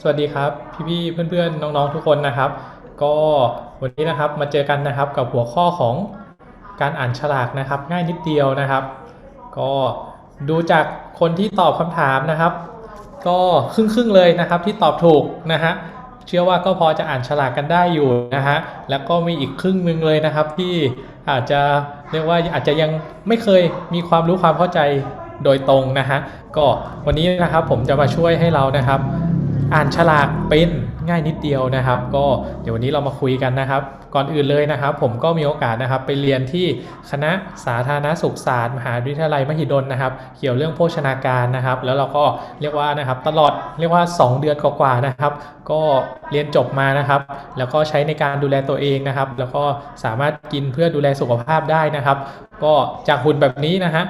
สวัสดีครับ พี่ๆเพื่อนๆน้องๆทุกคนนะครับ ก็วันนี้นะครับมาเจอกันนะครับกับหัวข้อของการอ่านฉลากนะครับ ง่ายนิดเดียวนะครับ ก็ดูจากคนที่ตอบคำถามนะครับ ก็ครึ่งๆเลยนะครับที่ตอบถูกนะฮะเชื่อว่าก็พอจะอ่านฉลากกันได้อยู่นะฮะแล้วก็มีอีกครึ่งหนึ่งเลยนะครับที่อาจจะเรียกว่าอาจจะยังไม่เคยมีความรู้ความเข้าใจโดยตรงนะฮะก็วันนี้นะครับผมจะมาช่วยให้เรานะครับ อ่านฉลากเป็น ง่ายนิดเดียวนะครับ ก็เดี๋ยววันนี้เรามาคุยกันนะครับ ก่อนอื่นเลยนะครับ ผมก็มีโอกาสนะครับไปเรียนที่คณะสาธารณสุขศาสตร์มหาวิทยาลัยมหิดลนะครับ เกี่ยวเรื่องโภชนาการนะครับ แล้วเราก็เรียกว่านะครับตลอดเรียกว่า 2 เดือนกว่าๆนะครับ ก็เรียนจบมานะครับ แล้วก็ใช้ในการดูแลตัวเองนะครับ แล้วก็สามารถกินเพื่อดูแลสุขภาพได้นะครับก็จากหุ่นแบบนี้นะฮะ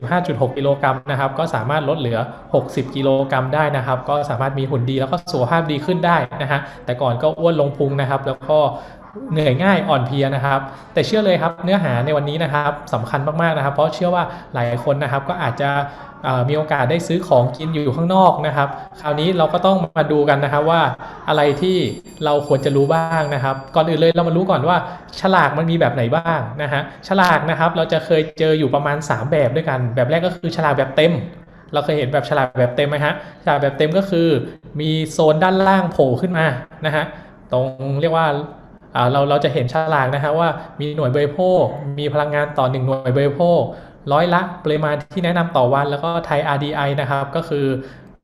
85.6 กิโลกรัมนะครับ ก็สามารถลดเหลือ 60 กิโลกรัมได้นะครับ ก็สามารถมีหุ่นดีแล้วก็สุขภาพดีขึ้นได้นะฮะแต่ก่อนก็อ้วนลงพุงนะครับ แล้วก็เหนื่อยง่ายอ่อนเพลียนะครับ แต่เชื่อเลยครับเนื้อหาในวันนี้นะครับสำคัญมากๆนะครับ เพราะเชื่อว่าหลายคนนะครับก็อาจจะมีโอกาสได้ซื้อของกินอยู่ข้างนอกนะครับ คราวนี้เราก็ต้องมาดูกันนะครับว่าอะไรที่เราควรจะรู้บ้างนะครับ ก่อนอื่นเลยเรามารู้ก่อนว่าฉลากมันมีแบบไหนบ้างนะฮะฉลากนะครับเราจะเคยเจออยู่ประมาณ 3 แบบด้วยกัน แบบแรกก็คือฉลากแบบเต็ม เราเคยเห็นแบบฉลากแบบเต็มไหมฮะฉลากแบบเต็มก็คือ มีโซนด้านล่างโผล่ขึ้นมานะฮะตรงเรียกว่าเราเราจะเห็นฉลากนะฮะว่ามีหน่วยบริโภค มีพลังงานต่อ 1 หน่วยบริโภค ร้อยละปริมาณที่แนะนำต่อวันแล้วก็ไทย RDI นะครับ ก็คือ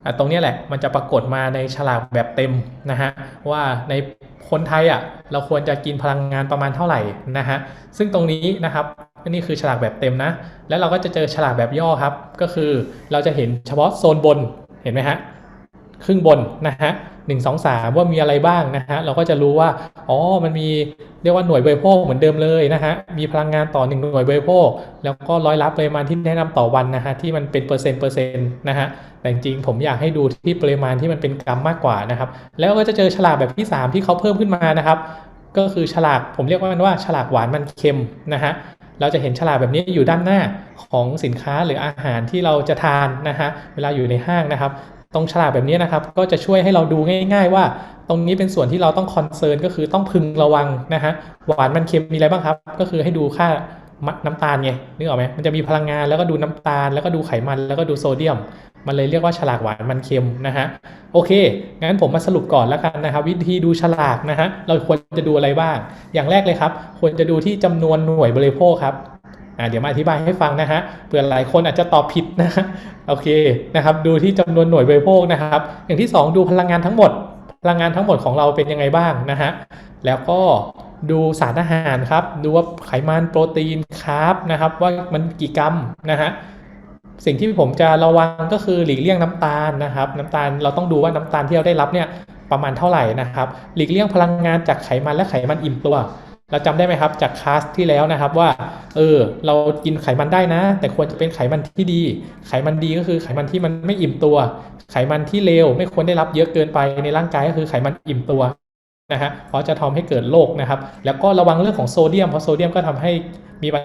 อตรงนี้แหละมันจะปรากฏมาในฉลากแบบเต็มนะฮะว่าในคนไทยอะเราควรจะกินพลังงานประมาณเท่าไหร่นะฮะซึ่งตรงนี้นะครับ นี่คือฉลากแบบเต็มนะ แล้วเราก็จะเจอฉลากแบบย่อครับ ก็คือเราจะเห็นเฉพาะโซนบนเห็นไหมฮะครึ่งบนนะฮะหนึ่งสองสามว่ามีอะไรบ้างนะฮะเราก็จะรู้ว่าอ๋อมันมีเรียกว่าหน่วยบริโภคเหมือนเดิมเลยนะฮะมีพลังงานต่อหนึ่งหน่วยบริโภค แล้วก็ร้อยละปริมาณที่แนะนำต่อวันนะฮะที่มันเป็นเปอร์เซ็นต์เปอร์เซ็นต์นะฮะแต่จริงๆผมอยากให้ดูที่ปริมาณที่มันเป็นกรัมมากกว่านะครับแล้วก็จะเจอฉลากแบบที่ 3 ที่เขาเพิ่มขึ้นมานะครับก็คือฉลากผมเรียกว่ามันว่าฉลากหวานมันเค็มนะฮะ เราจะเห็นฉลากแบบนี้อยู่ด้านหน้าของสินค้าหรืออาหารที่เราจะทานนะฮะเวลาอยู่ในห้างนะครับ ตรงฉลากแบบนี้นะครับก็จะช่วยให้เราดูง่าย ๆ ว่า ตรงนี้เป็นส่วนที่เราต้องคอนเซิร์นก็คือต้องพึงระวังนะฮะหวานมันเค็มมีอะไรบ้างครับ ก็คือให้ดูค่าน้ำตาลไงนึกออกไหมมันจะมีพลังงานแล้วก็ดูน้ำตาล แล้วก็ดูไขมันแล้วก็ดูโซเดียม มันเลยเรียกว่าฉลากหวานมันเค็มนะฮะโอเค งั้นผมมาสรุปก่อนแล้วกันนะครับวิธีดูฉลากนะฮะเราควรจะดูอะไรบ้าง อย่างแรกเลยครับ ควรจะดูที่จำนวนหน่วยบริโภคครับอ่าเดี๋ยวมาอธิบายให้ฟังนะฮะเผื่อหลายคนอาจจะตอบผิดนะฮะโอเคนะครับ ดูที่จำนวนหน่วยบริโภคนะครับ อย่างที่ 2 ดูพลังงานทั้งหมด พลังงานทั้งหมดของเราเป็นยังไงบ้างนะฮะแล้วก็ดูสารอาหารครับ ดูว่าไขมันโปรตีนคาร์บนะครับ ว่ามันกี่กรัมนะฮะ สิ่งที่ผมจะระวังก็คือหลีกเลี่ยงน้ำตาลนะครับ น้ำตาลเราต้องดูว่าน้ำตาลที่เราได้รับเนี่ยประมาณเท่าไหร่นะครับ หลีกเลี่ยงพลังงานจากไขมันและไขมันอิ่มตัว เราจำได้ไหมครับจากคลาสที่แล้วนะครับว่าเออเรากินไขมันได้นะ แต่ควรจะเป็นไขมันที่ดี ไขมันดีก็คือไขมันที่มันไม่อิ่มตัว ไขมันที่เลวไม่ควรได้รับเยอะเกินไปในร่างกายก็คือไขมันอิ่มตัวนะฮะเพราะจะทำให้เกิดโรคนะครับ แล้วก็ระวังเรื่องของโซเดียมเพราะโซเดียมก็ทำให้มีปัญ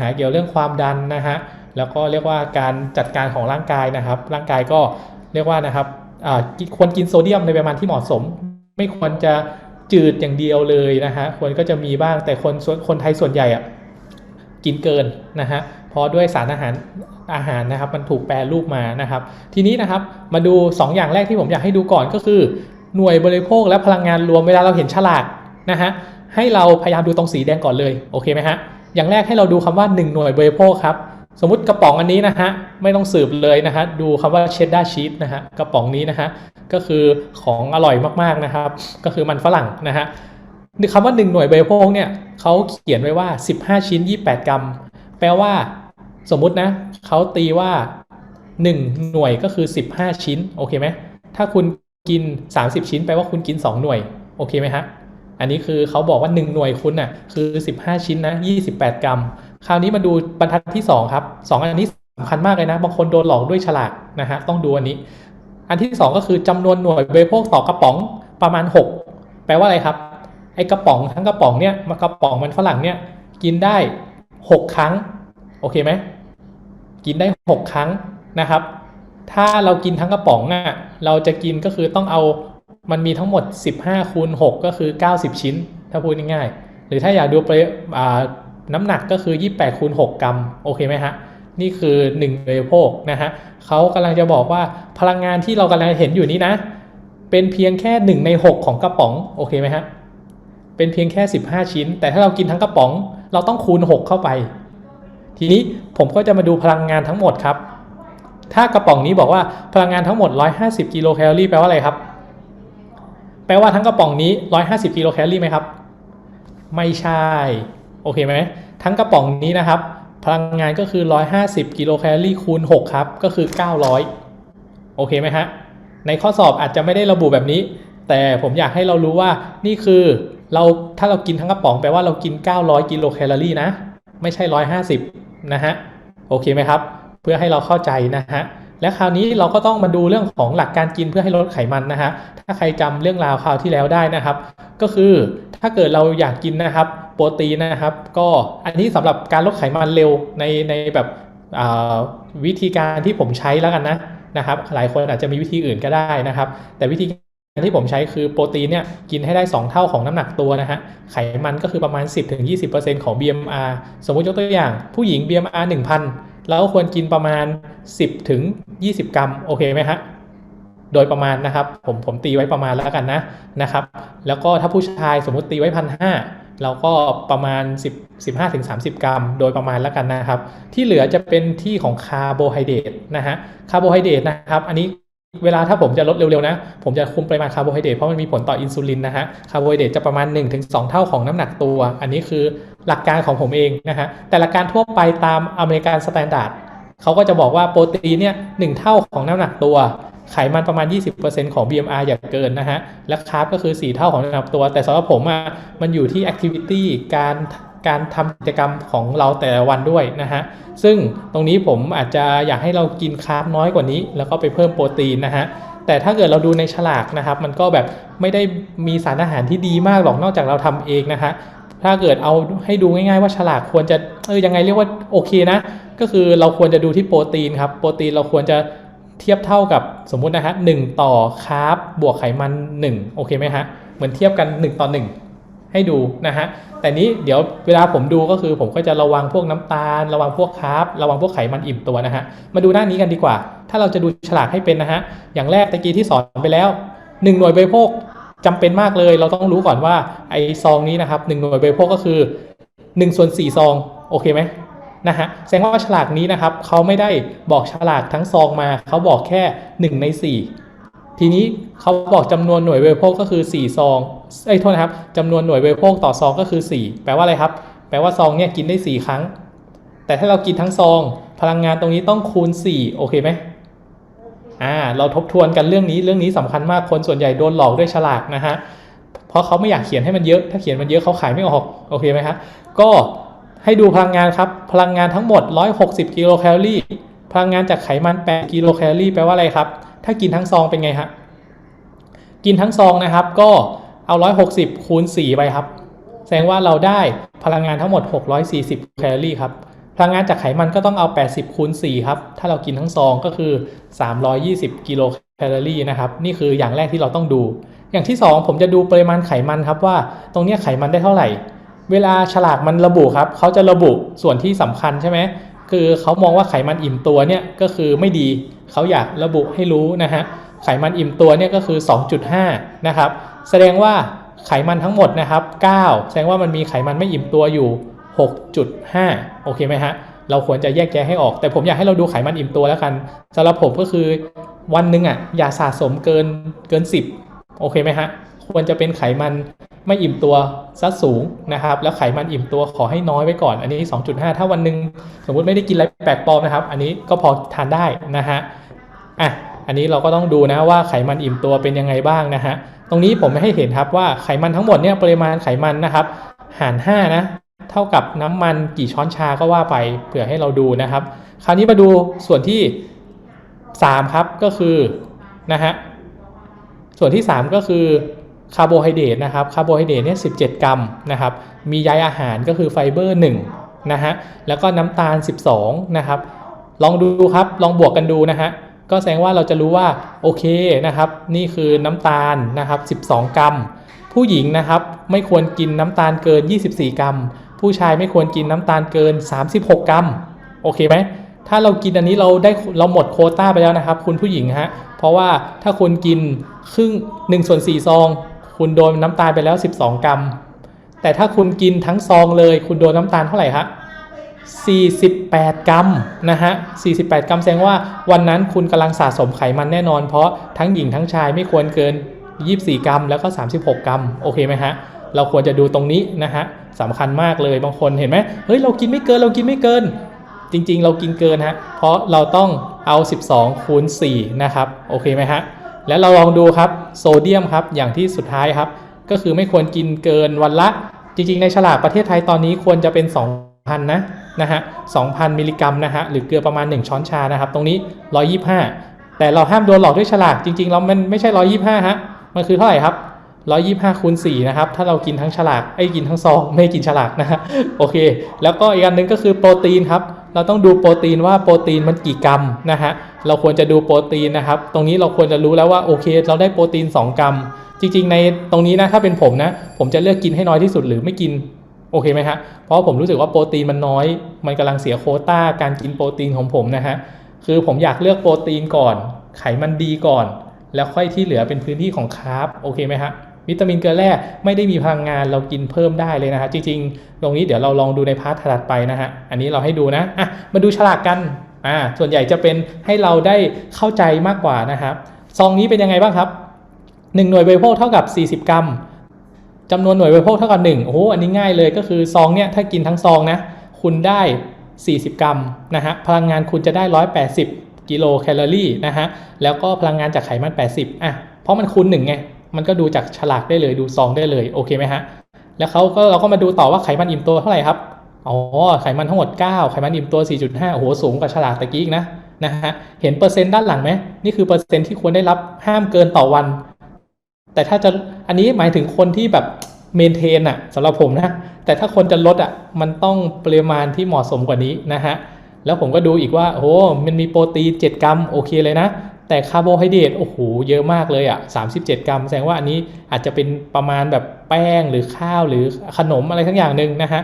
หาเกี่ยวเรื่องความดันนะฮะ แล้วก็เรียกว่าการจัดการของร่างกายนะครับ ร่างกายก็เรียกว่านะครับควรกินโซเดียมในปริมาณที่เหมาะสม ไม่ควรจะจืดอย่างเดียวเลยนะฮะควรก็จะมีบ้างแต่คนคนไทยส่วนใหญ่อะกินเกินนะฮะเพราะด้วยสารอาหารอาหารนะครับ มันถูกแปรรูปมานะครับ ทีนี้นะครับมาดู 2 อย่างแรกที่ผมอยากให้ดูก่อนก็คือ หน่วยบริโภคและพลังงานรวมเวลาเราเห็นฉลากนะฮะให้เราพยายามดูตรงสีแดงก่อนเลยโอเคไหมฮะอย่างแรกให้เราดูคำว่า 1 หน่วยบริโภคครับ สมมติกระป๋องอันนี้นะฮะไม่ต้องสืบเลยนะฮะดูคำว่าเชดดาร์ชีสนะฮะกระป๋องนี้นะฮะก็คือของอร่อยมากๆนะครับ ก็คือมันฝรั่งนะฮะคำว่า 1 หน่วยบริโภคเนี่ยเขาเขียนไว้ว่า 15 ชิ้น 28 กรัม แปลว่า สมมุตินะเขาตีว่า 1 หน่วยก็คือ 15 ชิ้นโอเคไหมถ้าคุณกิน 30 ชิ้น แปลว่าคุณกิน 2 หน่วยโอเคไหมฮะอันนี้คือเขาบอกว่า 1 หน่วยคุณน่ะคือ 15 ชิ้นนะ28 กรัม คราวนี้มาดูบรรทัดที่ 2 ครับ 2 อันนี้สำคัญมากเลยนะ บางคนโดนหลอกด้วยฉลากนะฮะต้องดูอันนี้ อันที่ 2 ก็คือจำนวนหน่วยบริโภคต่อกระป๋องประมาณ 6 แปลว่าอะไรครับไอกระป๋องทั้งกระป๋องเนี่ยมากระป๋องมันฝรั่งเนี่ยกินได้ 6 ครั้งโอเคไหมกินได้ 6 ครั้งนะครับ ถ้าเรากินทั้งกระป๋องอะเราจะกินก็คือต้องเอามันมีทั้งหมด 15คูณ6ก็คือ 90 ชิ้น ถ้าพูดง่ายๆหรือถ้าอยากดูไปอ่า น้ำหนักก็คือ 28คูณ6กรัม โอเคไหมฮะ นี่คือ1บริโภคนะฮะเขากำลังจะบอกว่าพลังงานที่เรากำลังเห็นอยู่นี้นะ เป็นเพียงแค่ 1 ใน 6 ของกระป๋อง โอเคไหมฮะ เป็นเพียงแค่ 15 ชิ้น แต่ถ้าเรากินทั้งกระป๋อง เราต้องคูณ 6 เข้าไป ทีนี้ผมก็จะมาดูพลังงานทั้งหมดครับ ถ้ากระป๋องนี้บอกว่าพลังงานทั้งหมด 150 กิโลแคลอรี่แปลว่าอะไรครับ แปลว่าทั้งกระป๋องนี้ 150 กิโลแคลอรี่ไหมครับ ไม่ใช่ โอเคไหมทั้งกระป๋องนี้นะครับ พลังงานก็คือ 150 กิโลแคลอรี่คูณ 6 ครับ ก็คือ 900 โอเคไหมฮะ ในข้อสอบอาจจะไม่ได้ระบุแบบนี้ แต่ผมอยากให้เรารู้ว่านี่คือเราถ้าเรากินทั้งกระป๋องแปลว่าเรากิน 900 กิโลแคลอรี่นะ ไม่ใช่ 150 นะฮะ โอเคไหมครับ เพื่อให้เราเข้าใจนะฮะ และคราวนี้เราก็ต้องมาดูเรื่องของหลักการกินเพื่อให้ลดไขมันนะฮะ ถ้าใครจำเรื่องราวคราวที่แล้วได้นะครับ ก็คือถ้าเกิดเราอยากกินนะครับโปรตีนนะครับ ก็อันนี้สำหรับการลดไขมันเร็วในในแบบวิธีการที่ผมใช้แล้วกันนะนะครับ หลายคนอาจจะมีวิธีอื่นก็ได้นะครับ แต่วิธีการที่ผมใช้คือโปรตีนเนี่ยกินให้ได้ 2 เท่าของน้ำหนักตัวนะฮะไขมันก็คือประมาณ 10-20%ของ BMR สมมุติยกตัวอย่างผู้หญิง BMR 1,000 เราก็ควรกินประมาณ 10ถึง20 กรัมโอเคไหมฮะโดยประมาณนะครับผมผมตีไว้ประมาณแล้วกันนะนะครับ แล้วก็ถ้าผู้ชายสมมติตีไว้พันห้าเราก็ประมาณ 10 15ถึง30 กรัม โดยประมาณแล้วกันนะครับ ที่เหลือจะเป็นที่ของคาร์โบไฮเดรตนะฮะคาร์โบไฮเดรตนะครับ อันนี้ เวลาถ้าผมจะลดเร็วๆนะ ผมจะคุมปริมาณคาร์โบไฮเดรตเพราะมันมีผลต่ออินซูลินนะฮะ คาร์โบไฮเดรตจะประมาณ 1-2 เท่าของน้ำหนักตัว อันนี้คือหลักการของผมเองนะฮะ แต่หลักการทั่วไปตามอเมริกันสแตนดาร์ดเขาก็จะบอกว่าโปรตีนเนี่ยหเท่าของน้ำหนักตัว ไขมันประมาณ 20%ของ BMR อย่าเกินนะฮะ และคาร์บก็คือ 4 เท่าของน้ำหนักตัว แต่สำหรับผมอะมันอยู่ที่ activity การ การทำกิจกรรมของเราแต่ละวันด้วยนะฮะซึ่งตรงนี้ผมอาจจะอยากให้เรากินคาร์บน้อยกว่านี้ แล้วก็ไปเพิ่มโปรตีนนะฮะแต่ถ้าเกิดเราดูในฉลากนะครับมันก็แบบไม่ได้มีสารอาหารที่ดีมากหรอกนอกจากเราทำเองนะฮะถ้าเกิดเอาให้ดูง่ายๆว่าฉลากควรจะเออยังไงเรียกว่าโอเคนะ ก็คือเราควรจะดูที่โปรตีนครับโปรตีนเราควรจะเทียบเท่ากับสมมุตินะฮะหนึ่งต่อคาร์บบวกไขมัน 1 โอเคไหมฮะเหมือนเทียบกัน 1 ต่อ 1 ให้ดูนะฮะแต่นี้เดี๋ยวเวลาผมดูก็คือผมก็จะระวังพวกน้ำตาล ระวังพวกคาร์บระวังพวกไขมันอิ่มตัวนะฮะมาดูหน้านี้กันดีกว่า ถ้าเราจะดูฉลากให้เป็นนะฮะอย่างแรกตะกี้ที่สอนไปแล้ว 1 หน่วยบริโภคจำเป็นมากเลย เราต้องรู้ก่อนว่าไอซองนี้นะครับหนึ่งหน่วยบริโภคก็คือ1ส่วน4ซองโอเคไหมนะฮะแสดงว่าฉลากนี้นะครับเขาไม่ได้บอกฉลากทั้งซองมาเขาบอกแค่ 1 ใน 4 ทีนี้เขาบอกจำนวนหน่วยบริโภคก็คือ 4 ซองเอ้ยโทษนะครับจำนวนหน่วยบริโภคต่อซองก็คือ 4 แปลว่าอะไรครับ แปลว่าซองเนี่ยกินได้ 4 ครั้ง แต่ถ้าเรากินทั้งซอง พลังงานตรงนี้ต้องคูณ 4 โอเคไหมอ่าเราทบทวนกันเรื่องนี้เรื่องนี้สำคัญมากคนส่วนใหญ่โดนหลอกด้วยฉลากนะฮะเพราะเขาไม่อยากเขียนให้มันเยอะ ถ้าเขียนมันเยอะเขาขายไม่ออกโอเคไหมครับก็ให้ดูพลังงานครับ พลังงานทั้งหมด 160 กิโลแคลอรี่ พลังงานจากไขมัน 8 กิโลแคลอรี่ แปลว่าอะไรครับ ถ้ากินทั้งซองเป็นไงฮะ กินทั้งซองนะครับ ก็เอา 160 คูณ 4 ไปครับ แสดงว่าเราได้พลังงานทั้งหมด 640 แคลอรี่ครับ พลังงานจากไขมันก็ต้องเอา 80 คูณ 4 ครับ ถ้าเรากินทั้งซองก็คือ 320 กิโลแคลอรี่นะครับ นี่คืออย่างแรกที่เราต้องดู อย่างที่ 2 ผมจะดูปริมาณไขมันครับว่า ตรงเนี้ยไขมันได้เท่าไหร่ เวลาฉลากมันระบุครับ เขาจะระบุส่วนที่สำคัญใช่ไหม คือเขามองว่าไขมันอิ่มตัวเนี่ยก็คือไม่ดีเขาอยากระบุให้รู้นะฮะไขมันอิ่มตัวเนี่ยก็คือ 2.5 นะครับ แสดงว่าไขมันทั้งหมดนะครับ 9 แสดงว่ามันมีไขมันไม่อิ่มตัวอยู่ 6.5 โอเคไหมฮะ เราควรจะแยกแยะให้ออก แต่ผมอยากให้เราดูไขมันอิ่มตัวแล้วกันสำหรับผมก็คือวันหนึ่งอะอย่าสะสมเกินเกิน 10 โอเคไหมฮะ ควรจะเป็นไขมันไม่อิ่มตัวซัดสูงนะครับ แล้วไขมันอิ่มตัวขอให้น้อยไว้ก่อน อันนี้ 2.5 ถ้าวันหนึ่งสมมุติไม่ได้กินอะไรแปลกปลอมนะครับ อันนี้ก็พอทานได้นะฮะอะอันนี้เราก็ต้องดูนะว่าไขมันอิ่มตัวเป็นยังไงบ้างนะฮะตรงนี้ผมไม่ให้เห็นครับว่าไขมันทั้งหมดเนี่ยปริมาณไขมันนะครับ หาร 5 นะ เท่ากับน้ำมันกี่ช้อนชาก็ว่าไปเผื่อให้เราดูนะครับ คราวนี้มาดูส่วนที่ 3 ครับก็คือนะฮะส่วนที่ 3 ก็คือ คาร์โบไฮเดรตนะครับคาร์โบไฮเดรตเนี่ย17กรัมนะครับมีใยอาหารก็คือไฟเบอร์1นะฮะแล้วก็น้ำตาล 12นะครับลองดูครับลองบวกกันดูนะฮะก็แสดงว่าเราจะรู้ว่าโอเคนะครับนี่คือน้ำตาลนะครับ12 กรัม ผู้หญิงนะครับไม่ควรกินน้ำตาลเกิน 24 กรัม ผู้ชายไม่ควรกินน้ำตาลเกิน 36 กรัมโอเคไหมถ้าเรากินอันนี้เราได้เราหมดโคต้าไปแล้วนะครับ คุณผู้หญิงฮะเพราะว่าถ้าคุณกินครึ่ง1ส่วน4ซอง คุณโดนน้ำตาลไปแล้ว 12 กรัม แต่ถ้าคุณกินทั้งซองเลย คุณโดนน้ำตาลเท่าไหร่ฮะ48 กรัมนะฮะ 48 กรัมแสดงว่าวันนั้นคุณกำลังสะสมไขมันแน่นอน เพราะทั้งหญิงทั้งชายไม่ควรเกิน 24 กรัม แล้วก็ 36 กรัม โอเคไหมฮะ เราควรจะดูตรงนี้นะฮะสำคัญมากเลยบางคนเห็นไหมเฮ้ยเรากินไม่เกินเรากินไม่เกิน จริง ๆ เรากินเกินฮะ เพราะเราต้องเอา 12 คูณ 4 นะครับ โอเคไหมฮะ แล้วเราลองดูครับโซเดียมครับอย่างที่สุดท้ายครับ ก็คือไม่ควรกินเกินวันละ จริงๆ ในฉลากประเทศไทยตอนนี้ควรจะเป็น 2,000 นะนะฮะ2,000 มิลลิกรัมนะฮะหรือเกลือประมาณ 1 ช้อนชานะครับ ตรงนี้ 125 แต่เราห้ามโดนหลอกด้วยฉลากจริงๆแล้วมันไม่ใช่ 125 ฮะ มันคือเท่าไหร่ครับ 125คูณ4นะครับ ถ้าเรากินทั้งฉลากไอ้กินทั้งซองไม่กินฉลากนะฮะโอเค แล้วก็อีกอันหนึงก็คือโปรตีนครับ เราต้องดูโปรตีนว่าโปรตีนมันกี่กรัมนะฮะ เราควรจะดูโปรตีนนะครับ ตรงนี้เราควรจะรู้แล้วว่าโอเค เราได้โปรตีน 2 กรัม จริง ๆ ในตรงนี้นะถ้าเป็นผมนะ ผมจะเลือกกินให้น้อยที่สุดหรือไม่กินโอเคไหมฮะ เพราะผมรู้สึกว่าโปรตีนมันน้อย มันกำลังเสียโคต้าการกินโปรตีนของผมนะฮะ คือผมอยากเลือกโปรตีนก่อน ไขมันดีก่อน แล้วค่อยที่เหลือเป็นพื้นที่ของคาร์บ โอเคไหมฮะ วิตามินเกลือแร่ไม่ได้มีพลังงานเรากินเพิ่มได้เลยนะฮะจริงๆ ตรงนี้เดี๋ยวเราลองดูในพาร์ทถัดไปนะฮะอันนี้เราให้ดูนะอะมาดูฉลากกันอ่าส่วนใหญ่จะเป็นให้เราได้เข้าใจมากกว่านะครับซองนี้เป็นยังไงบ้างครับ 1 หน่วยบริโภคเท่ากับ 40 กรัมจำนวนหน่วยบริโภคเท่ากับ1โอ้โหอันนี้ง่ายเลยก็คือซองเนี่ยถ้ากินทั้งซองนะคุณได้ 40 กรัมนะฮะพลังงานคุณจะได้ 180 กิโลแคลอรี่นะฮะแล้วก็พลังงานจากไขมัน 80อะเพราะมันคูณ1ไง มันก็ดูจากฉลากได้เลยดูซองได้เลยโอเคไหมฮะแล้วเขาก็เราก็มาดูต่อว่าไขมันอิ่มตัวเท่าไหร่ครับอ๋อไขมันทั้งหมด 9 ไขมันอิ่มตัว 4.5โอ้โหสูงกว่าฉลากตะกี้อีกนะนะฮะเห็นเปอร์เซ็นต์ด้านหลังไหมนี่คือเปอร์เซ็นต์ที่ควรได้รับห้ามเกินต่อวัน แต่ถ้าจะอันนี้หมายถึงคนที่แบบเมนเทนอะสำหรับผมนะแต่ถ้าคนจะลดอะมันต้องปริมาณที่เหมาะสมกว่านี้นะฮะ แล้วผมก็ดูอีกว่าโอ้มันมีโปรตีน7 กรัมโอเคเลยนะ แต่คาร์โบไฮเดรตโอ้โหเยอะมากเลยอะ37 กรัม แสดงว่าอันนี้อาจจะเป็นประมาณแบบแป้งหรือข้าวหรือขนมอะไรทั้งอย่างหนึ่งนะฮะ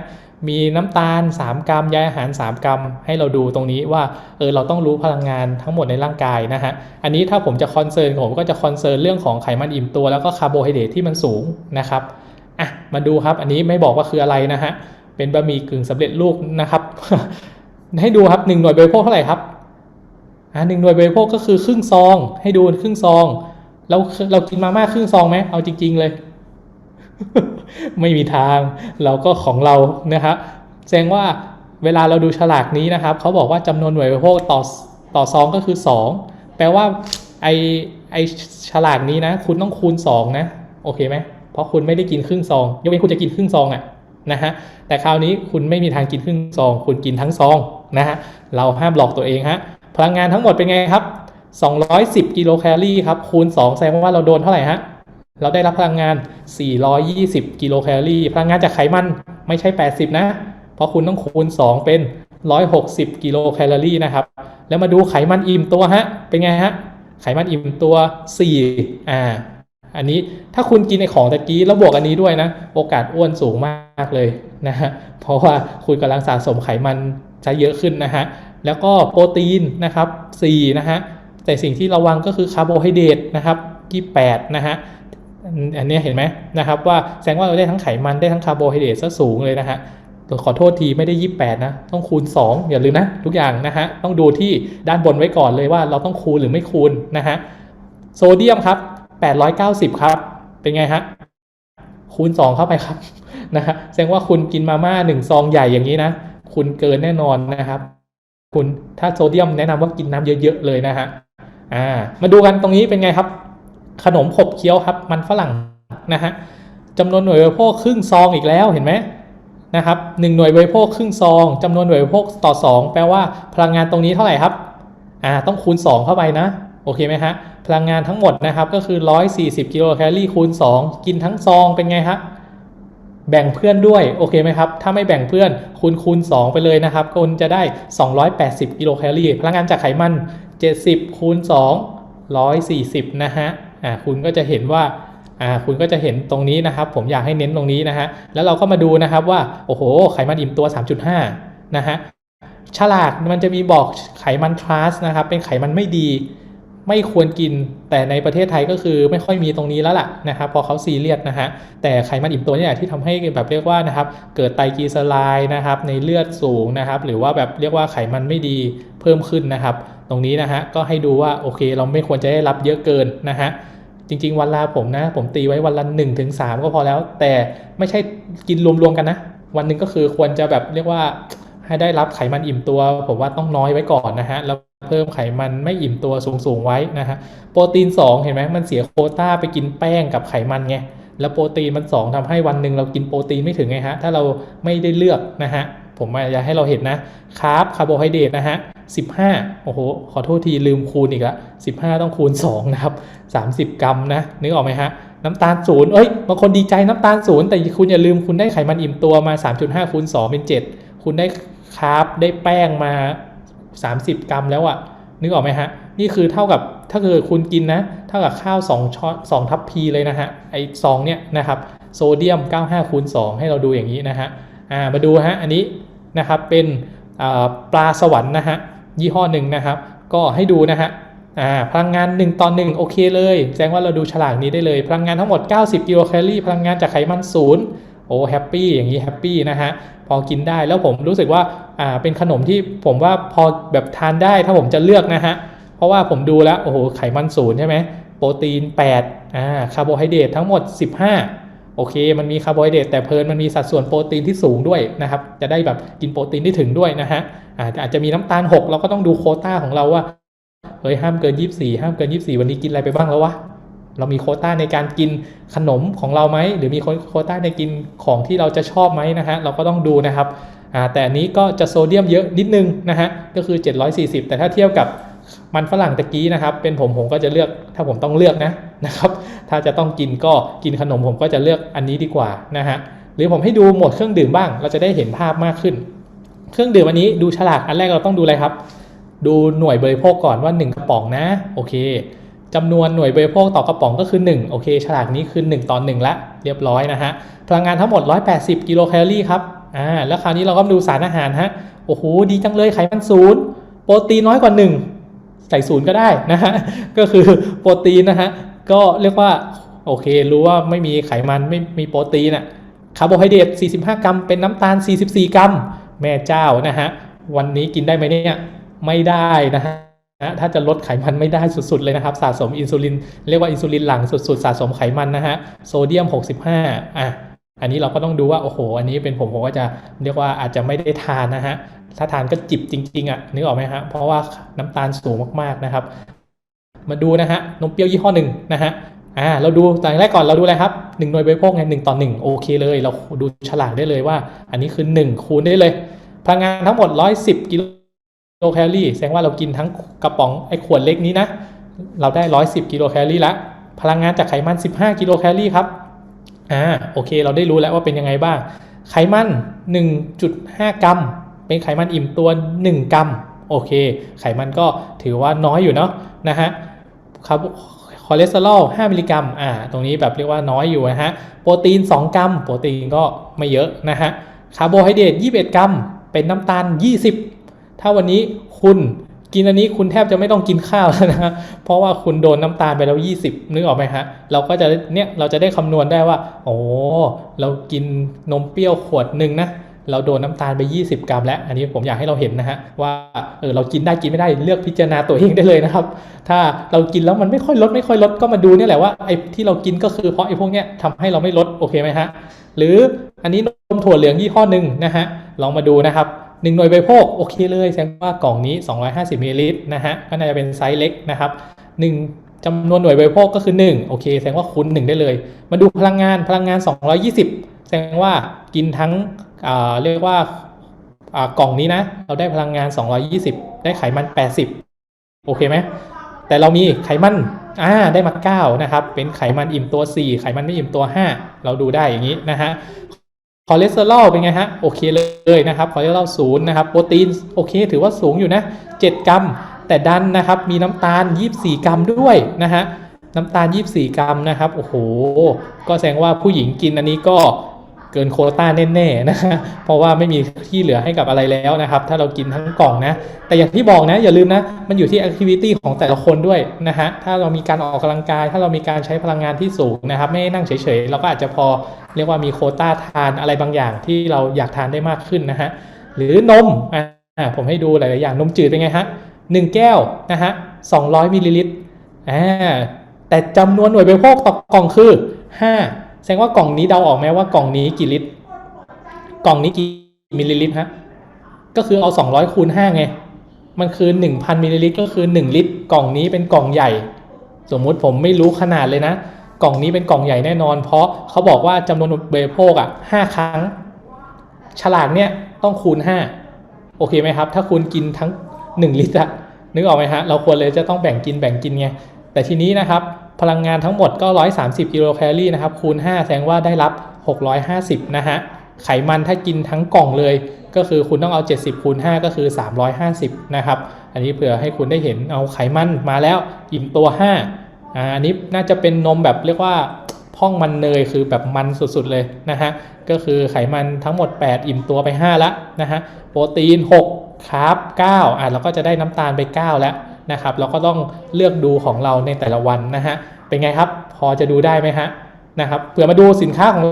มีน้ำตาล 3 กรัมใยอาหาร 3 กรัม ให้เราดูตรงนี้ว่าเออเราต้องรู้พลังงานทั้งหมดในร่างกายนะฮะอันนี้ถ้าผมจะคอนเซิร์นผมก็จะคอนเซิร์นเรื่องของไขมันอิ่มตัวแล้วก็คาร์โบไฮเดรตที่มันสูงนะครับอะมาดูครับอันนี้ไม่บอกว่าคืออะไรนะฮะเป็นบะหมี่กึ่งสำเร็จรูปนะครับ ให้ดูครับหนึ่งหน่วยบริโภคเท่าไหร่ครับอ่าหนึ่งหน่วยบริโภคก็คือครึ่งซอง ให้ดูครึ่งซองเราเรากินมาม่าครึ่งซองไหมเอาจริง ๆ เลย ไม่มีทางเราก็ของเรานะครับแสดงว่าเวลาเราดูฉลากนี้นะครับเขาบอกว่าจำนวนหน่วยบริโภคต่อต่อซองก็คือ 2 แปลว่าไอไอฉลากนี้นะ คุณต้องคูณ 2 นะ โอเคไหมเพราะคุณไม่ได้กินครึ่งซองยกเว้นคุณจะกินครึ่งซองอะนะฮะแต่คราวนี้คุณไม่มีทางกินครึ่งซอง คุณกินทั้งซอง นะฮะเราห้ามหลอกตัวเองฮะพลังงานทั้งหมดเป็นไงครับ210กิโลแคลอรี่ครับคูณ2แสดงว่าเราโดนเท่าไหร่ฮะเราได้รับพลังงาน 420กิโลแคลอรี่พลังงานจากไขมันไม่ใช่ 80 นะ เพราะคุณต้องคูณ 2 เป็น 160กิโลแคลอรี่นะครับ แล้วมาดูไขมันอิ่มตัวฮะเป็นไงฮะไขมันอิ่มตัว4อ่าอันนี้ถ้าคุณกินในของตะกี้แล้วบวกอันนี้ด้วยนะ โอกาสอ้วนสูงมากเลยนะฮะเพราะว่าคุณกำลังสะสมไขมัน ใช้เยอะขึ้นนะฮะแล้วก็โปรตีนนะครับ4นะฮะแต่สิ่งที่ระวังก็คือคาร์โบไฮเดรตนะครับที่8นะฮะอันนี้เห็นไหมนะครับว่าแสดงว่าเราได้ทั้งไขมันได้ทั้งคาร์โบไฮเดรตซะสูงเลยนะฮะขอโทษทีไม่ได้ 28 นะ ต้องคูณ 2 อย่าลืมนะ ทุกอย่างนะฮะ ต้องดูที่ด้านบนไว้ก่อนเลยว่าเราต้องคูณหรือไม่คูณนะฮะโซเดียมครับ 890 ครับ เป็นไงฮะ คูณ 2 เข้าไปครับนะฮะแสดงว่าคุณกินมาม่า1ซองใหญ่อย่างนี้นะ คุณเกินแน่นอนนะครับ คุณถ้าโซเดียมแนะนำว่ากินน้ำเยอะๆเลยนะฮะอ่า มาดูกันตรงนี้เป็นไงครับ ขนมขบเคี้ยวครับ มันฝรั่งนะฮะจำนวนหน่วยบริโภคครึ่งซองอีกแล้วเห็นไหมนะครับหนึ่งหน่วยบริโภคครึ่งซองจำนวนหน่วยบริโภคต่อ 2 แปลว่าพลังงานตรงนี้เท่าไหร่ครับอ่าต้องคูณ 2 เข้าไปนะโอเคไหมฮะพลังงานทั้งหมดนะครับก็คือ 140 กิโลแคลอรี่คูณ 2 กินทั้งซองเป็นไงฮะ แบ่งเพื่อนด้วยโอเคไหมครับ ถ้าไม่แบ่งเพื่อนคูณคูณ 2 ไปเลยนะครับคุณจะได้ 280 กิโลแคลอรี่พลังงานจากไขมัน 70 คูณ 2 140 นะฮะอ่าคุณก็จะเห็นว่าอ่าคุณก็จะเห็นตรงนี้นะครับ ผมอยากให้เน้นตรงนี้นะฮะแล้วเราก็มาดูนะครับว่า โอ้โห ไขมันอิ่มตัว 3.5 นะฮะฉลากมันจะมีบอกไขมันทรานส์นะครับเป็นไขมันไม่ดี ไม่ควรกิน แต่ในประเทศไทยก็คือไม่ค่อยมีตรงนี้แล้วล่ะนะครับพอเขาซีเรียสนะฮะแต่ไขมันอิ่มตัวนี่ยที่ทำให้แบบเรียกว่านะครับเกิดไตรกลีเซอไรด์นะครับในเลือดสูงนะครับหรือว่าแบบเรียกว่าไขมันไม่ดีเพิ่มขึ้นนะครับ ตรงนี้นะฮะก็ให้ดูว่าโอเค เราไม่ควรจะได้รับเยอะเกินนะฮะจริง ๆ วันลาผมนะผมตีไว้วันละ1ถึง3ก็พอแล้ว แต่ไม่ใช่กินรวมๆกันนะ วันหนึ่งก็คือควรจะแบบเรียกว่า ให้ได้รับไขมันอิ่มตัว ผมว่าต้องน้อยไว้ก่อนนะฮะแล้วเพิ่มไขมันไม่อิ่มตัวสูงๆไว้นะฮะโปรตีน 2 เห็นไหมมันเสียโคต้าไปกินแป้งกับไขมันไงแล้วโปรตีนมัน 2ทำให้วันหนึ่งเรากินโปรตีนไม่ถึงไงฮะถ้าเราไม่ได้เลือกนะฮะผมอยากให้เราเห็นนะคาร์บคาร์โบไฮเดรตนะฮะ15 โอ้โห ขอโทษทีลืมคูณอีกละ15 ต้องคูณ 2 นะครับ 30 กรัมนะ นึกออกไหมฮะ น้ำตาลศูนย์เอ้ย บางคนดีใจน้ำตาลศูนย์แต่คุณอย่าลืมคุณได้ไขมันอิ่มตัวมา 3.5 คูณ 2 เป็น 7 คุณได้คาร์บได้แป้งมา 30 กรัมแล้วอะนึกออกไหมฮะ นี่คือเท่ากับถ้าเกิดคุณกินนะ เท่ากับข้าว2ช้อน2ทัพพีเลยนะฮะ ไอซองเนี่ยนะครับ โซเดียม 95คูณ2ให้เราดูอย่างนี้นะฮะ อ่า มาดูฮะ อันนี้นะครับ เป็นปลาสวรรค์นะฮะ ยี่ห้อหนึ่งนะครับ ก็ให้ดูนะฮะ อ่า พลังงาน 1ต่อ1โอเคเลย แสดงว่าเราดูฉลากนี้ได้เลย พลังงานทั้งหมด 90 กิโลแคลอรี่ พลังงานจากไขมันศูนย์ โอ้แฮปปี้อย่างนี้แฮปปี้นะฮะพอกินได้แล้วผมรู้สึกว่าอ่าเป็นขนมที่ผมว่าพอแบบทานได้ถ้าผมจะเลือกนะฮะเพราะว่าผมดูแล้วโอ้โหไขมันศูนย์ใช่ไหมโปรตีน8อ่าคาร์โบไฮเดรตทั้งหมด 15 โอเค มันมีคาร์โบไฮเดรตแต่เพลินมันมีสัดส่วนโปรตีนที่สูงด้วยนะครับจะได้แบบกินโปรตีนได้ถึงด้วยนะฮะอาจจะมีน้ำตาล 6 เราก็ต้องดูโคต้าของเราว่าเฮ้ยห้ามเกิน 24 ห้ามเกิน 24 วันนี้กินอะไรไปบ้างแล้ววะ เรามีโคต้าในการกินขนมของเราไหมหรือมีโคต้าในกินของที่เราจะชอบไหมนะฮะเราก็ต้องดูนะครับแต่อันนี้ก็จะโซเดียมเยอะนิดนึงนะฮะก็คือ 740 แต่ถ้าเทียบกับมันฝรั่งตะกี้นะครับเป็นผมผมก็จะเลือกถ้าผมต้องเลือกนะนะครับถ้าจะต้องกินก็กินขนมผมก็จะเลือกอันนี้ดีกว่านะฮะหรือผมให้ดูหมดเครื่องดื่มบ้าง เราจะได้เห็นภาพมากขึ้น เครื่องดื่มอันนี้ดูฉลากอันแรกเราต้องดูอะไรครับ ดูหน่วยบริโภคก่อนว่า 1 กระป๋องนะโอเค จำนวนหน่วยบริโภคต่อกระป๋องก็คือ 1 โอเค ฉลากนี้คือ 1ต่อ1ละเรียบร้อยนะฮะ พลังงานทั้งหมด 180 กิโลแคลอรี่ครับ อ่า แล้วคราวนี้เราก็มาดูสารอาหารฮะ โอ้โห ดีจังเลยไขมันศูนย์โปรตีนน้อยกว่า 1 ใส่ศูนย์ก็ได้นะฮะ ก็คือโปรตีนนะฮะ ก็เรียกว่า โอเค รู้ว่าไม่มีไขมันไม่มีโปรตีนอะคาร์โบไฮเดรต45 กรัม เป็นน้ำตาล 44 กรัม แม่เจ้านะฮะ วันนี้กินได้ไหมเนี่ย ไม่ได้นะฮะ ถ้าจะลดไขมันไม่ได้สุดๆเลยนะครับ สะสมอินซูลิน เรียกว่าอินซูลินหลังสุดๆ สะสมไขมันนะฮะโซเดียม 65 อะอันนี้เราก็ต้องดูว่า โอ้โห อันนี้เป็นผมผมก็จะเรียกว่าอาจจะไม่ได้ทานนะฮะถ้าทานก็จิบจริง ๆอะนึกออกไหมฮะเพราะว่าน้ำตาลสูงมากๆนะครับ มาดูนะฮะนมเปรี้ยวยี่ห้อหนึ่งนะฮะอ่าเราดูแต่แรกก่อนเราดูอะไรครับหนึ่งหน่วยบริโภคไงหนึ่งต่อหนึ่งโอเคเลย เราดูฉลากได้เลยว่า อันนี้คือหนึ่งคูณได้เลยพลังงานทั้งหมด110กิโล โลแคลอรี่แสดงว่าเรากินทั้งกระป๋องไอ้ขวดเล็กนี้นะ เราได้ 110 กิโลแคลอรี่ละ พลังงานจากไขมัน 15 กิโลแคลอรี่ครับ อ่า โอเค เราได้รู้แล้วว่าเป็นยังไงบ้าง ไขมัน 1.5 กรัม เป็นไขมันอิ่มตัว 1 กรัม โอเค ไขมันก็ถือว่าน้อยอยู่เนาะ นะฮะครับคอเลสเตอรอล 5 มิลลิกรัม อ่า ตรงนี้แบบเรียกว่าน้อยอยู่นะฮะ โปรตีน 2 กรัม โปรตีนก็ไม่เยอะนะฮะ คาร์โบไฮเดรต 21 กรัม เป็นน้ำตาล 20 ถ้าวันนี้คุณกินอันนี้คุณแทบจะไม่ต้องกินข้าวแล้วนะเพราะว่าคุณโดนน้ำตาลไปแล้ว 20 นึกออกไหมฮะ เราก็จะเนี่ยเราจะได้คำนวณได้ว่า โอ้เรากินนมเปรี้ยวขวดหนึ่งนะเราโดนน้ำตาลไป 20 กรัม แล้ว อันนี้ผมอยากให้เราเห็นนะฮะว่าเออเรากินได้กินไม่ได้เลือกพิจารณาตัวเองได้เลยนะครับ ถ้าเรากินแล้วมันไม่ค่อยลดไม่ค่อยลดก็มาดูเนี่ยแหละว่าไอ้ที่เรากินก็คือเพราะไอ้พวกเนี้ยทำให้เราไม่ลดโอเคไหมฮะหรืออันนี้นมถั่วเหลืองยี่ห้อหนึ่งนะฮะลองมาดูนะครับ หนึ่งหน่วยบริโภคโอเคเลยแสดงว่ากล่องนี้ 250มิลลิลิตรนะฮะก็น่าจะเป็นไซส์เล็กนะครับหนึ่งจำนวนหน่วยบริโภคก็คือ 1 โอเค แสดงว่าคูณ1ได้เลย มาดูพลังงานพลังงาน 220 แสดงว่ากินทั้งเรียกว่าอ่ากล่องนี้นะ เราได้พลังงาน 220 ได้ไขมัน 80 โอเคไหมแต่เรามีไขมันอ่าได้มา 9 นะครับ เป็นไขมันอิ่มตัว 4 ไขมันไม่อิ่มตัว 5 เราดูได้อย่างนี้นะฮะ คอเลสเตอรอลเป็นไงฮะโอเคเลยนะครับคอเลสเตอรอลศูนย์นะครับโปรตีนโอเค ถือว่าสูงอยู่นะ 7 กรัม แต่ดันนะครับมีน้ำตาล 24 กรัมด้วยนะฮะน้ำตาล 24 กรัมนะครับโอ้โหก็แสดงว่าผู้หญิงกินอันนี้ก็ เกินโคต้าแน่ๆนะฮะเพราะว่าไม่มีที่เหลือให้กับอะไรแล้วนะครับ ถ้าเรากินทั้งกล่องนะ แต่อย่างที่บอกนะ อย่าลืมนะ มันอยู่ที่แอคทิวิตี้ของแต่ละคนด้วยนะฮะ ถ้าเรามีการออกกำลังกาย ถ้าเรามีการใช้พลังงานที่สูงนะครับ ไม่ให้นั่งเฉยๆ เราก็อาจจะพอเรียกว่ามีโคต้าทานอะไรบางอย่างที่เราอยากทานได้มากขึ้นนะฮะ หรือนม อ่า ผมให้ดูหลายๆอย่าง นมจืดเป็นไงฮะหนึ่งแก้วนะฮะ200มิลลิลิตร อ่า แต่จำนวนหน่วยบริโภคต่อกล่องคือ5 แสดงว่ากล่องนี้เดาออกไหมว่ากล่องนี้กี่ลิตร กล่องนี้กี่มิลลิลิตรฮะ ก็คือเอา 200คูณ5ไง มันคือ 1,000มิลลิลิตรก็คือ 1 ลิตร กล่องนี้เป็นกล่องใหญ่ สมมุติผมไม่รู้ขนาดเลยนะ กล่องนี้เป็นกล่องใหญ่แน่นอน เพราะเขาบอกว่าจำนวนเบรโภคอะ5ครั้ง ฉลากเนี่ยต้องคูณ 5 โอเคไหมครับ ถ้าคุณกินทั้ง 1 ลิตรอะนึกออกไหมฮะ เราควรเลยจะต้องแบ่งกินแบ่งกินไง แต่ทีนี้นะครับ พลังงานทั้งหมดก็ 130 กิโลแคลอรี่นะครับ คูณ 5 แสดงว่าได้รับ 650 นะฮะ ไขมันถ้ากินทั้งกล่องเลย ก็คือคุณต้องเอา 70 คูณ 5 ก็คือ 350 นะครับ อันนี้เผื่อให้คุณได้เห็นเอาไขมันมาแล้ว อิ่มตัว 5 อ่า อันนี้น่าจะเป็นนมแบบเรียกว่าพ่องมันเนยคือแบบมันสุดๆเลยนะฮะ ก็คือไขมันทั้งหมด 8 อิ่มตัวไป5ละนะฮะ โปรตีน 6 คาร์บ 9 อะเราก็จะได้น้ำตาลไป 9 แล้ว นะครับเราก็ต้องเลือกดูของเราในแต่ละวันนะฮะเป็นไงครับพอจะดูได้ไหมฮะนะครับเผื่อมาดูสินค้าของ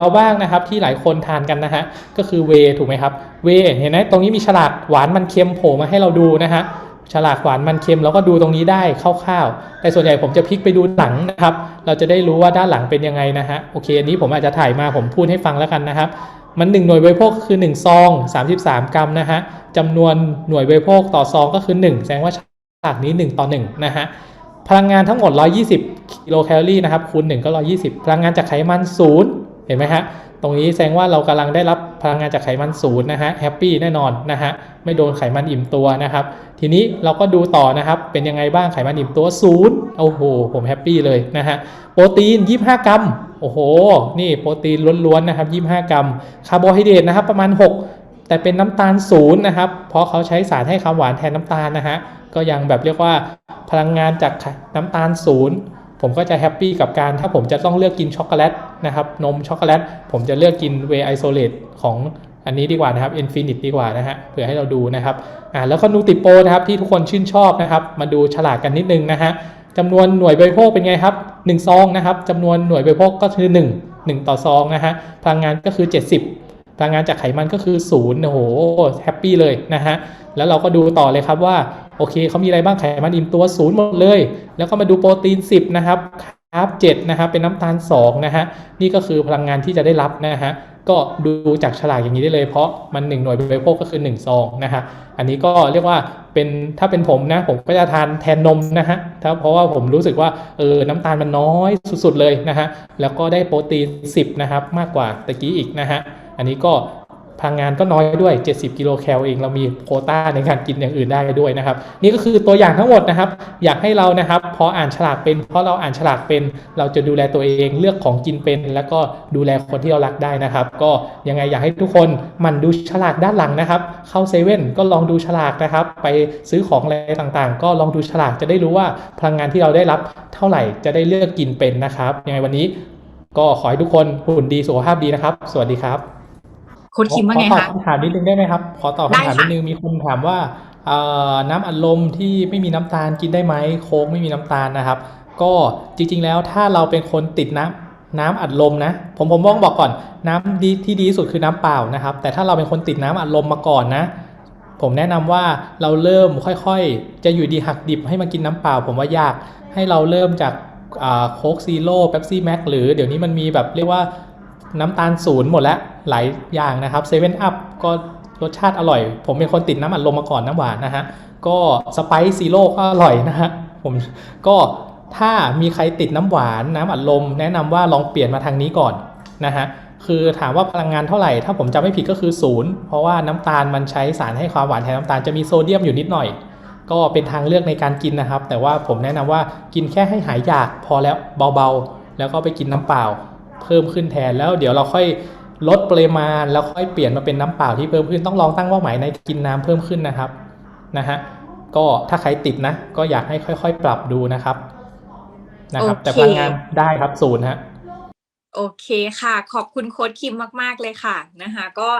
เราบ้างนะครับที่หลายคนทานกันนะฮะก็คือเวถูกไหมครับเวเห็นไหมตรงนี้มีฉลากหวานมันเค็มโผล่มาให้เราดูนะฮะฉลากหวานมันเค็มเราก็ดูตรงนี้ได้คร่าวๆ แต่ส่วนใหญ่ผมจะพลิกไปดูหลังนะครับ เราจะได้รู้ว่าด้านหลังเป็นยังไงนะฮะโอเคอันนี้ผมอาจจะถ่ายมาผมพูดให้ฟังแล้วกันนะครับ มัน 1 หน่วยบริโภคก็คือ 1 ซอง 33 กรัมนะฮะจำนวนหน่วยบริโภคต่อซองก็คือ 1 แสดงว่า ฉากนี้ 1 ต่อ 1 นะฮะ พลังงานทั้งหมด 120 กิโลแคลอรี่นะครับ คูณ 1 ก็ 120 พลังงานจากไขมัน0เห็นไหมฮะ ตรงนี้แสดงว่าเรากำลังได้รับพลังงานจากไขมันศูนย์นะฮะ แฮปปี้แน่นอนนะฮะ ไม่โดนไขมันอิ่มตัวนะครับ ทีนี้เราก็ดูต่อนะครับ เป็นยังไงบ้างไขมันอิ่มตัวศูนย์โอ้โห ผมแฮปปี้เลยนะฮะ โปรตีน 25 กรัม โอ้โห นี่โปรตีนล้วนๆนะครับ 25 กรัม คาร์โบไฮเดรตนะครับประมาณ 6 แต่เป็นน้ำตาลศูนย์นะครับ เพราะเขาใช้สารให้ความหวานแทนน้ำตาลนะฮะ ก็ยังแบบเรียกว่าพลังงานจากน้ำตาลศูนย์ผมก็จะแฮปปี้กับการถ้าผมจะต้องเลือกกินช็อกโกแลตนะครับนมช็อกโกแลตผมจะเลือกกินเวไอโซเลตของอันนี้ดีกว่านะครับ Infinite ดีกว่านะฮะเผื่อให้เราดูนะครับอ่าแล้วก็นูติโปนะครับที่ทุกคนชื่นชอบนะครับ มาดูฉลากกันนิดนึงนะฮะจำนวนหน่วยบริโภคเป็นไงครับ1ซองนะครับจำนวนหน่วยบริโภคก็คือ 1 1 ต่อซองนะฮะพลังงานก็คือ 70 พลังงานจากไขมันก็คือ0โอ้โหแฮปปี้เลยนะฮะแล้วเราก็ดูต่อเลยครับว่า โอเคเขามีอะไรบ้างไขมันอิ่มตัวศูนย์หมดเลย แล้วก็มาดูโปรตีน 10 นะครับคาร์บ7นะครับ เป็นน้ำตาล2นะฮะ นี่ก็คือพลังงานที่จะได้รับนะฮะ ก็ดูจากฉลากอย่างนี้ได้เลย เพราะมัน 1 หน่วยบริโภคก็คือ1ซองนะฮะ อันนี้ก็เรียกว่าเป็นถ้าเป็นผมนะ ผมก็จะทานแทนนมนะฮะถ้าเพราะว่าผมรู้สึกว่าเออน้ำตาลมันน้อยสุดๆเลยนะฮะ แล้วก็ได้โปรตีน 10 นะครับ มากกว่าตะกี้อีกนะฮะ อันนี้ก็ พลังงานก็น้อยด้วย 70 กิโลแคลเอง เรามีโคต้าในการกินอย่างอื่นได้ด้วยนะครับ นี่ก็คือตัวอย่างทั้งหมดนะครับ อยากให้เรานะครับพออ่านฉลากเป็น เพราะเราอ่านฉลากเป็น เราจะดูแลตัวเองเลือกของกินเป็น แล้วก็ดูแลคนที่เรารักได้นะครับ ก็ยังไงอยากให้ทุกคนมันดูฉลากด้านหลังนะครับ เข้าเซเว่นก็ลองดูฉลากนะครับ ไปซื้อของอะไรต่างๆ ก็ลองดูฉลากจะได้รู้ว่าพลังงานที่เราได้รับเท่าไหร่จะได้เลือกกินเป็นนะครับยังไงวันนี้ก็ขอให้ทุกคนหุ่นดีสุขภาพดีนะครับ สวัสดีครับ คุณคิมว่าไงขอตอบคะคำถามนิดนึงได้ไหมครับ ขอตอบได้คำถามค่ะนิดนึงมีคนถามว่าเอ่อน้ำอัดลมที่ไม่มีน้ำตาลกินได้ไหมโค้กไม่มีน้ำตาลนะครับ ก็จริง ๆ แล้วถ้าเราเป็นคนติดน้ำน้ำอัดลมนะ ผมผมต้องบอกก่อน น้ำดีที่ดีที่สุดคือน้ำเปล่านะครับ แต่ถ้าเราเป็นคนติดน้ำอัดลมมาก่อนนะ ผมแนะนำว่าเราเริ่มค่อยๆ จะอยู่ดีหักดิบให้มากินน้ำเปล่า ผมว่ายากให้เราเริ่มจากโค้กซีโร่เป๊ปซี่แม็กหรือเดี๋ยวนี้มันมีแบบเรียกว่า น้ำตาลศูนย์หมดแล้วหลายอย่างนะครับเซเว่นอัพก็รสชาติอร่อย ผมเป็นคนติดน้ำอัดลมมาก่อนน้ำหวานนะฮะก็สไปซ์ซีโร่ก็อร่อยนะฮะผมก็ถ้ามีใครติดน้ำหวานน้ำอัดลม แนะนำว่าลองเปลี่ยนมาทางนี้ก่อนนะฮะคือถามว่าพลังงานเท่าไหร่ ถ้าผมจำไม่ผิดก็คือศูนย์เพราะว่าน้ำตาลมันใช้สารให้ความหวานแทนน้ำตาลจะมีโซเดียมอยู่นิดหน่อย ก็เป็นทางเลือกในการกินนะครับ แต่ว่าผมแนะนำว่ากินแค่ให้หายอยากพอแล้วเบาๆ แล้วก็ไปกินน้ำเปล่า เพิ่มขึ้นแทนแล้วเดี๋ยวเราค่อยลดปริมาณแล้วค่อยเปลี่ยนมาเป็นน้ำเปล่าที่เพิ่มขึ้นต้องลองตั้งเป้าหมายในกินน้ำเพิ่มขึ้นนะครับนะฮะก็ถ้าใครติดนะ ก็อยากให้ค่อย ๆ ปรับดูนะครับนะครับโอเคแต่พลังงานได้ครับศูนย์ฮะโอเคค่ะ ขอบคุณโค้ดคิมมาก ๆ เลยค่ะนะคะ ก็